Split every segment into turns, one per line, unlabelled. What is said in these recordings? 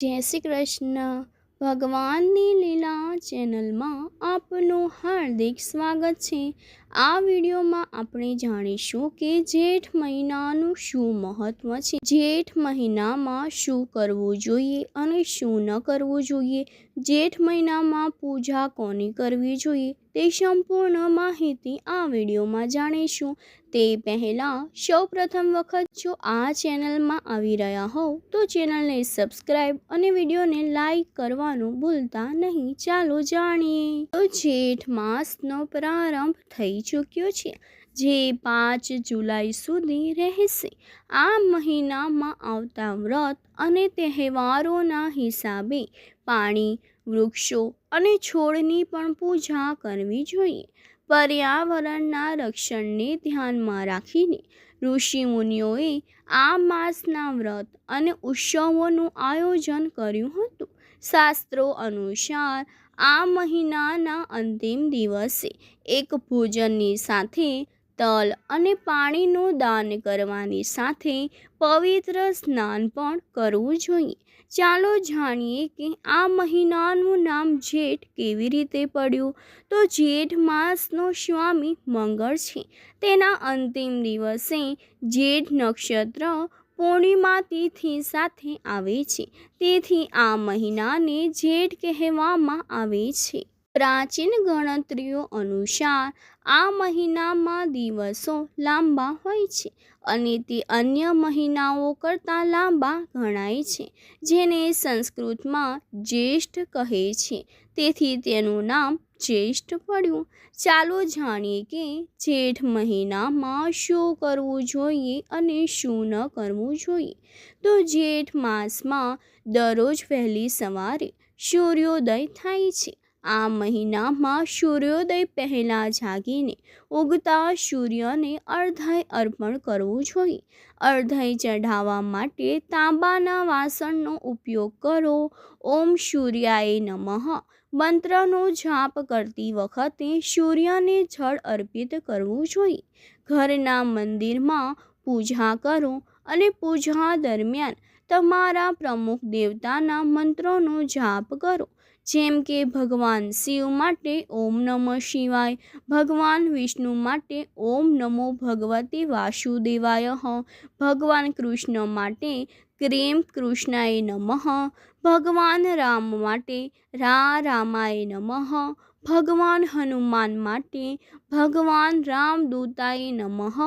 જય શ્રી કૃષ્ણ ભગવાનની લીલા ચેનલમાં આપનું હાર્દિક સ્વાગત છે. આ વિડીયોમાં આપણે જાણીશું કે જેઠ મહિનાનું શું મહત્ત્વ છે. જેઠ મહિનામાં શું કરવું જોઈએ અને શું ન કરવું જોઈએ? જેઠ મહિનામાં પૂજા કોની કરવી જોઈએ? તે સંપૂર્ણ માહિતી આ વિડીયોમાં જાણીશું. તે પહેલાં સૌ પ્રથમ વખત જો આ ચેનલમાં આવી રહ્યા હોવ, તો ચેનલને સબસ્ક્રાઈબ અને વિડીયોને લાઈક કરવાનું ભૂલતા નહીં. ચાલો જાણીએ. તો જેઠ માસનો પ્રારંભ થઈ ચૂક્યો છે, જે પાંચ જુલાઈ સુધી રહેશે. આ મહિનામાં આવતા વ્રત અને તહેવારોના હિસાબે પાણી, વૃક્ષો અને છોડની પણ પૂજા કરવી જોઈએ. પર્યાવરણના રક્ષણને ધ્યાનમાં રાખીને ઋષિમુનિઓએ આ માસના વ્રત અને ઉત્સવોનું આયોજન કર્યું હતું. શાસ્ત્રો અનુસાર આ મહિનાના અંતિમ દિવસે એક ભોજનની સાથે તલ અને પાણીનું દાન કરવાની સાથે પવિત્ર સ્નાન પણ કરવું જોઈએ. ચાલો જાણીએ કે આ મહિનાનું નામ જેઠ કેવી રીતે પડ્યું? તો જેઠ માસનો સ્વામી મંગળ છે. તેના અંતિમ દિવસે જેઠ નક્ષત્ર પૂર્ણિમા તિથિ સાથે આવે છે. તેથી આ મહિનાને જેઠ કહેવામાં આવે છે. પ્રાચીન ગણતરીઓ અનુસાર આ મહિનામાં દિવસો લાંબા હોય છે અને તે અન્ય મહિનાઓ કરતાં લાંબા ગણાય છે, જેને સંસ્કૃતમાં જ્યેષ્ઠ કહે છે. તેથી તેનું નામ જ્યેષ્ઠ પડ્યું. ચાલો જાણીએ કે જેઠ મહિનામાં શું કરવું જોઈએ અને શું ન કરવું જોઈએ. તો જેઠ માસમાં દરરોજ વહેલી સવારે સૂર્યોદય થાય છે. આ મહિનામાં સૂર્યોદય પહેલાં જાગીને ઉગતા સૂર્યને અર્ધય અર્પણ કરવું જોઈએ. અર્ધય ચઢાવવા માટે તાંબાના વાસણનો ઉપયોગ કરો. ઓમ સૂર્યાય નમઃ. મંત્રનો જાપ કરતી વખતે સૂર્યને જળ અર્પિત કરવું જોઈએ. ઘરના મંદિરમાં પૂજા કરો અને પૂજા દરમિયાન તમારા પ્રમુખ દેવતાના મંત્રોનો જાપ કરો. જેમ કે ભગવાન શિવ માટે ઓમ નમઃ શિવાય, ભગવાન વિષ્ણુ માટે ઓમ નમો ભગવતે વાસુદેવાય ભગવાન કૃષ્ણ માટે ક્રેમ કૃષ્ણાય નમઃ, ભગવાન રામ માટે રા રામાય નમઃ ભગવાન હનુમાન માટે, ભગવાન રામદૂતાય નમઃ,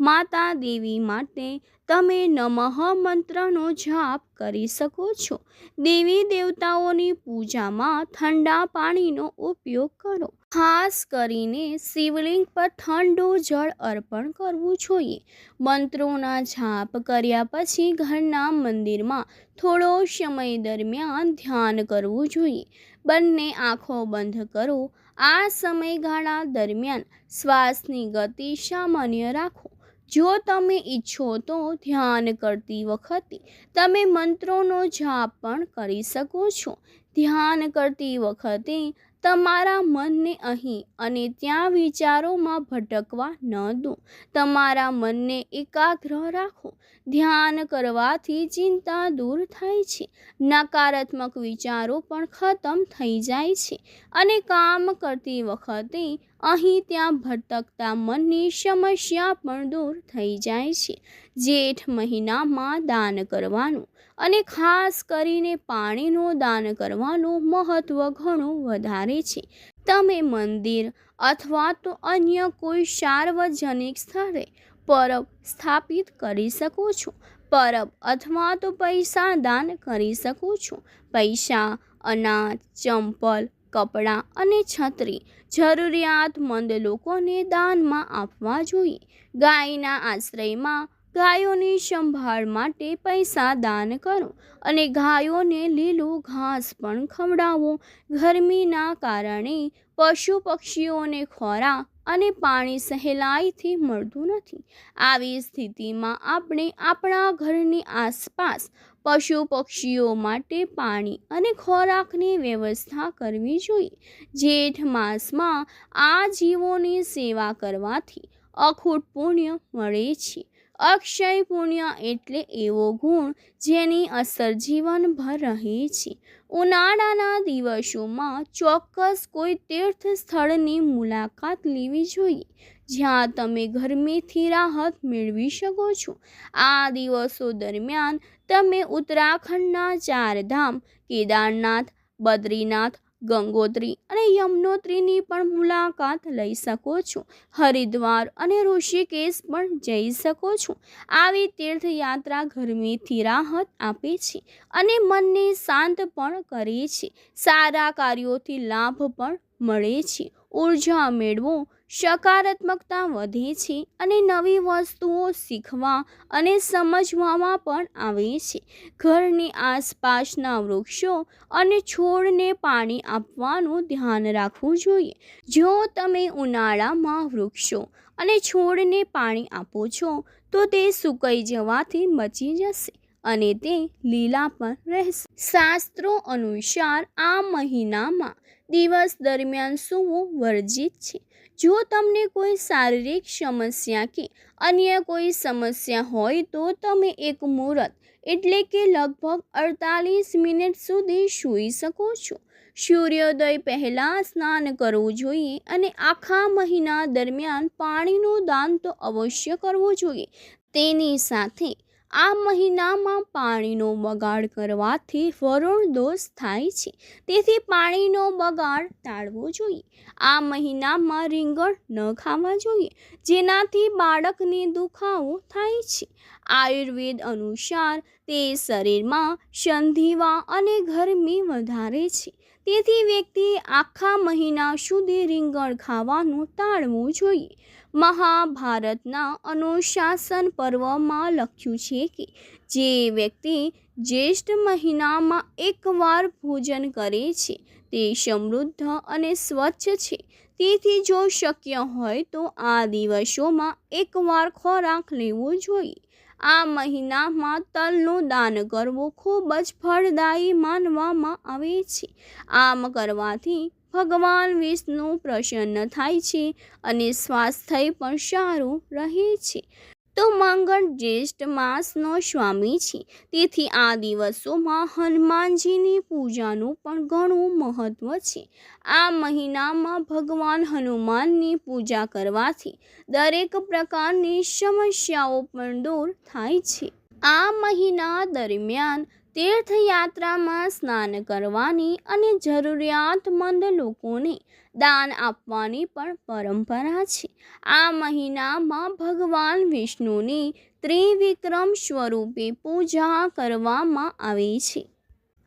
માતા દેવી માટે તમે નમઃ મંત્રનો જાપ કરી શકો છો. દેવી દેવતાઓની પૂજામાં ઠંડા પાણીનો ઉપયોગ કરો. ખાસ કરીને શિવલિંગ પર ઠંડુ જળ અર્પણ કરવું જોઈએ. મંત્રોના જાપ કર્યા પછી ઘરના મંદિરમાં થોડો સમય દરમિયાન ધ્યાન કરવું જોઈએ. બંને આંખો બંધ કરો. આ સમયગાળા દરમિયાન શ્વાસની ગતિ સામાન્ય રાખો. જો તમે ઈચ્છો તો ધ્યાન કરતી વખતે તમે મંત્રોનો જાપ પણ કરી શકો છો. ધ્યાન કરતી વખતે તમારા મનને અહીં અને ત્યાં વિચારોમાં ભટકવા ન દો. તમારા મનને એકાગ્ર રાખો. ધ્યાન કરવાથી ચિંતા દૂર થાય છે. નકારાત્મક વિચારો પણ ખતમ થઈ જાય છે અને કામ કરતી વખતે અહીં ત્યાં ભટકતા મનની સમસ્યા પણ દૂર થઈ જાય છે. જેઠ મહિનામાં દાન કરવાનું અને ખાસ કરીને પાણીનું દાન કરવાનું મહત્ત્વ ઘણું વધારે છે. તમે મંદિર અથવા તો અન્ય કોઈ સાર્વજનિક સ્થળે પરબ સ્થાપિત કરી શકો છો. પરબ અથવા તો પૈસા દાન કરી શકો છો. પૈસા, અનાજ, ચંપલ, કપડાં અને છત્રી જરૂરિયાતમંદ લોકોને દાનમાં આપવા જોઈએ. ગાયના આશ્રયમાં ગાયોની સંભાળ માટે પૈસા દાન કરો અને ગાયોને લીલું ઘાસ પણ ખવડાવો. ગરમીના કારણે પશુ પક્ષીઓને ખોરાક અને પાણી સહેલાઈથી મળતું નથી. આવી સ્થિતિમાં આપણે આપણા ઘરની આસપાસ પશુ પક્ષીઓ માટે પાણી અને ખોરાકની વ્યવસ્થા કરવી જોઈએ. જેઠ માસમાં આ જીવોની સેવા કરવાથી અખૂટ પુણ્ય મળે છે. અક્ષય પુણ્ય એટલે એવો ગુણ જેની અસર જીવનભર રહે છે. ઉનાળાના દિવસોમાં ચોક્કસ કોઈ તીર્થ સ્થળની મુલાકાત લેવી જોઈએ. જ્યાં તમે ગરમીથી રાહત મેળવી શકો છો. આ દિવસો દરમિયાન તમે ઉત્તરાખંડના ચારધામ, કેદારનાથ, બદ્રીનાથ ગંગોત્રી અને યમનોત્રીની પણ મુલાકાત લઈ શકો છો. હરિદ્વાર અને ઋષિકેશ પણ જઈ શકો છો. આવી તીર્થયાત્રા ગરમીથી રાહત આપે છે અને મનને શાંત પણ કરે છે. સારા કાર્યોથી લાભ પણ મળે છે. ઊર્જા મેળવો સકારાત્મકતા વધે છે અને નવી વસ્તુઓ શીખવા અને સમજવામાં પણ આવે છે. ઘરની આસપાસના વૃક્ષો અને છોડને પાણી આપવાનું ધ્યાન રાખવું જોઈએ. જો તમે ઉનાળામાં વૃક્ષો અને છોડને પાણી આપો છો, તો તે સુકાઈ જવાથી બચી જશે અને તે લીલા પણ રહેશે. શાસ્ત્રો અનુસાર આ મહિનામાં દિવસ દરમિયાન સૂવું વર્જિત છે. જો તમને કોઈ શારીરિક સમસ્યા કે અન્ય કોઈ સમસ્યા હોય તો તમે એક મુહૂર્ત, એટલે કે લગભગ અડતાલીસ મિનિટ સુધી સૂઈ શકો છો. સૂર્યોદય પહેલાં સ્નાન કરવું જોઈએ અને આખા મહિના દરમિયાન પાણીનું દાન તો અવશ્ય કરવું જોઈએ. તેની સાથે આ મહિનામાં પાણીનો બગાડ કરવાથી વરુણ દોષ થાય છે. તેથી પાણીનો બગાડ ટાળવો જોઈએ. આ મહિનામાં રીંગણ ન ખાવા જોઈએ, જેનાથી બાળકને દુખાવો થાય છે. આયુર્વેદ અનુસાર તે શરીરમાં સંધિવા અને ગરમી વધારે છે. તેથી વ્યક્તિ આખા મહિના સુધી રીંગણ ખાવાનું ટાળવું જોઈએ. મહાભારતના અનુશાસન પર્વમાં લખ્યું છે કે જે વ્યક્તિ જ્યેષ્ઠ મહિનામાં એકવાર ભોજન કરે છે, તે સમૃદ્ધ અને સ્વચ્છ છે. તેથી જો શક્ય હોય તો આ દિવસોમાં એકવાર ખોરાક લેવો જોઈએ. આ મહિનામાં તલનું દાન કરવું ખૂબ જ ફળદાયી માનવામાં આવે છે. આમ કરવાથી ભગવાન વિષ્ણુ પ્રસન્ન થાય છે અને સ્વાસ્થ્ય પણ સારું રહે છે. તો મંગળ જ્યેષ્ઠ માસનો સ્વામી છે. તેથી આ દિવસોમાં હનુમાનજીની પૂજાનું પણ ઘણું મહત્ત્વ છે. આ મહિનામાં ભગવાન હનુમાનની પૂજા કરવાથી દરેક પ્રકારની સમસ્યાઓ પણ દૂર થાય છે. આ મહિના દરમિયાન તીર્થયાત્રામાં સ્નાન કરવાની અને જરૂરિયાતમંદ લોકોને દાન આપવાની પણ પરંપરા છે. આ મહિનામાં ભગવાન વિષ્ણુની ત્રિવિક્રમ સ્વરૂપે પૂજા કરવામાં આવે છે.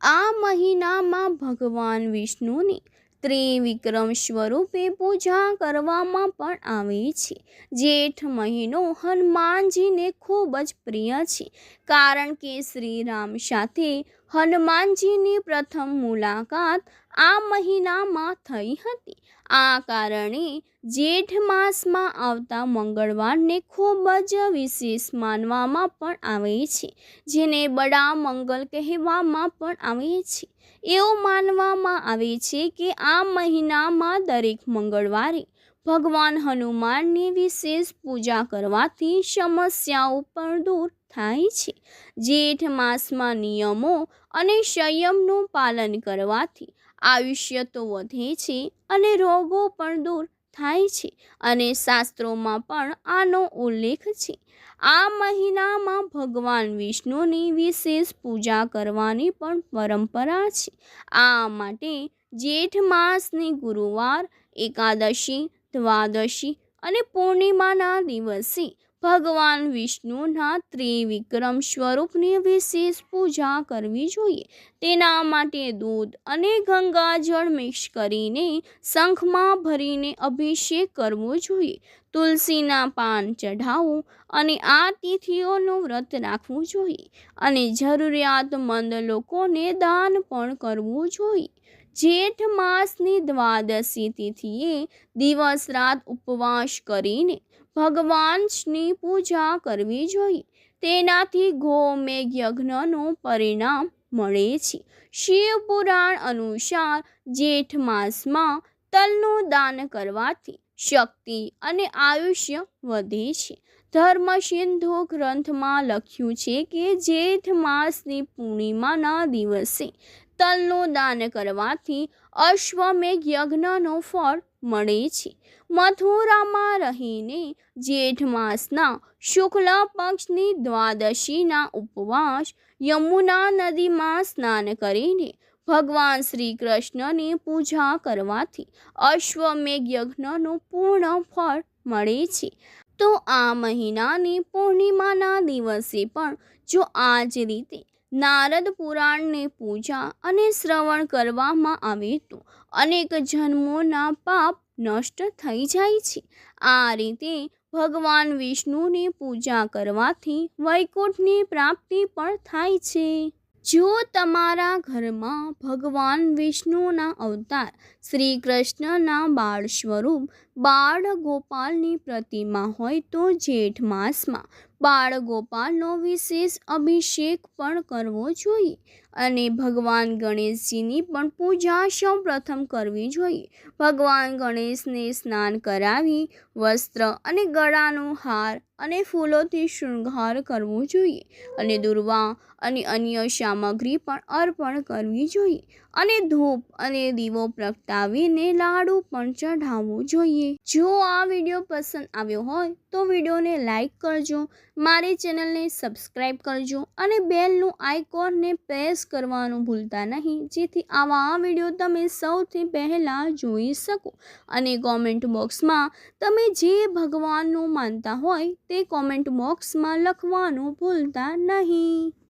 આ મહિનામાં ભગવાન વિષ્ણુની ત્રિવિક્રમ સ્વરૂપે પૂજા કરવામાં પણ આવે છે. જેઠ મહિનો હનુમાનજીને ખૂબ જ પ્રિય છે. કારણ કે શ્રીરામ સાથે હનુમાનજીની પ્રથમ મુલાકાત આ મહિનામાં થઈ હતી. આ કારણે જેઠ માસમાં આવતા મંગળવારને ખૂબ જ વિશેષ માનવામાં પણ આવે છે, જેને બડા મંગલ કહેવામાં પણ આવે છે. એવું માનવામાં આવે છે કે આ મહિનામાં દરેક મંગળવારે ભગવાન હનુમાનની વિશેષ પૂજા કરવાથી સમસ્યાઓ પણ દૂર થાય છે. જેઠ માસમાં નિયમો અને સંયમનું પાલન કરવાથી આયુષ્ય તો વધે છે અને રોગો પણ દૂર થાય છે અને શાસ્ત્રોમાં પણ આનો ઉલ્લેખ છે. આ મહિનામાં ભગવાન વિષ્ણુની વિશેષ પૂજા કરવાની પણ પરંપરા છે. આ માટે જેઠ માસની ગુરુવાર, એકાદશી, દ્વાદશી અને પૂર્ણિમાના દિવસે ભગવાન વિષ્ણુના ત્રિવિક્રમ સ્વરૂપની વિશેષ પૂજા કરવી જોઈએ. તેના માટે દૂધ અને ગંગાજળ મિક્સ કરીને શંખમાં ભરીને અભિષેક કરવો જોઈએ. તુલસીના પાન ચઢાવવું અને આ તિથિઓનું વ્રત રાખવું જોઈએ અને જરૂરિયાતમંદ લોકોને દાન પણ કરવું જોઈએ. જેઠ માસની દ્વાદશી તિથિએ દિવસ રાત ઉપવાસ કરીને ભગવાનની પૂજા કરવી જોઈએ. તેનાથી ગોમેઘ યજ્ઞનું પરિણામ મળે છે. શિવ પુરાણ અનુસાર જેઠ માસમાં તલનું દાન કરવાથી શક્તિ અને આયુષ્ય વધે છે. ધર્મ સિંધુ ગ્રંથમાં લખ્યું છે કે જેઠ માસની પૂર્ણિમાના દિવસે તલનું દાન કરવાથી અશ્વમેઘ યજ્ઞનો ફળ મળે છે. મથુરામાં રહીને જેઠ માસના શુક્લ પક્ષની દ્વાદશીના ઉપવાસ યમુના નદીમાં સ્નાન કરીને ભગવાન શ્રી કૃષ્ણની પૂજા કરવાથી અશ્વમેઘ યજ્ઞનું પૂર્ણ ફળ મળે છે. તો આ મહિનાની પૂર્ણિમાના દિવસે પણ જો આ જ રીતે નારદ પુરાણની પૂજા અને શ્રવણ કરવામાં આવે તો અનેક જન્મોના પાપ નષ્ટ થઈ જાય છે. આ રીતે ભગવાન વિષ્ણુની પૂજા કરવાથી વૈકુંઠની પ્રાપ્તિ પણ થાય છે. જો તમારા ઘરમાં ભગવાન વિષ્ણુના અવતાર શ્રી કૃષ્ણના બાળ સ્વરૂપ બાળ ગોપાલની પ્રતિમા હોય તો જેઠ માસમાં બાળ ગોપાલનો વિશેષ અભિષેક પણ કરવો જોઈએ અને ભગવાન ગણેશજીની પણ પૂજા સૌ પ્રથમ કરવી જોઈએ. ભગવાન ગણેશને સ્નાન કરાવી, વસ્ત્ર અને ગળાનો હાર અને ફૂલોથી શૃંગાર કરવો જોઈએ અને દુર્વા અને અન્ય સામગ્રી પણ અર્પણ કરવી જોઈએ. અને ધૂપ અને દીવો પ્રગટાવીને લાડુ પણ ચઢાવવું જોઈએ. જો આ વીડિયો પસંદ આવ્યો હોય તો વિડીયોને લાઈક કરજો, મારી ચેનલને સબસ્ક્રાઈબ કરજો અને બેલનું આઇકોનને પ્રેસ કરવાનું ભૂલતા નહીં. જેથી આવા વીડિયો તમે સૌથી પહેલાં જોઈ શકો અને કોમેન્ટ બોક્સમાં તમે જે ભગવાનનું માનતા હોય તે કોમેન્ટ બોક્સમાં લખવાનું ભૂલતા નહીં.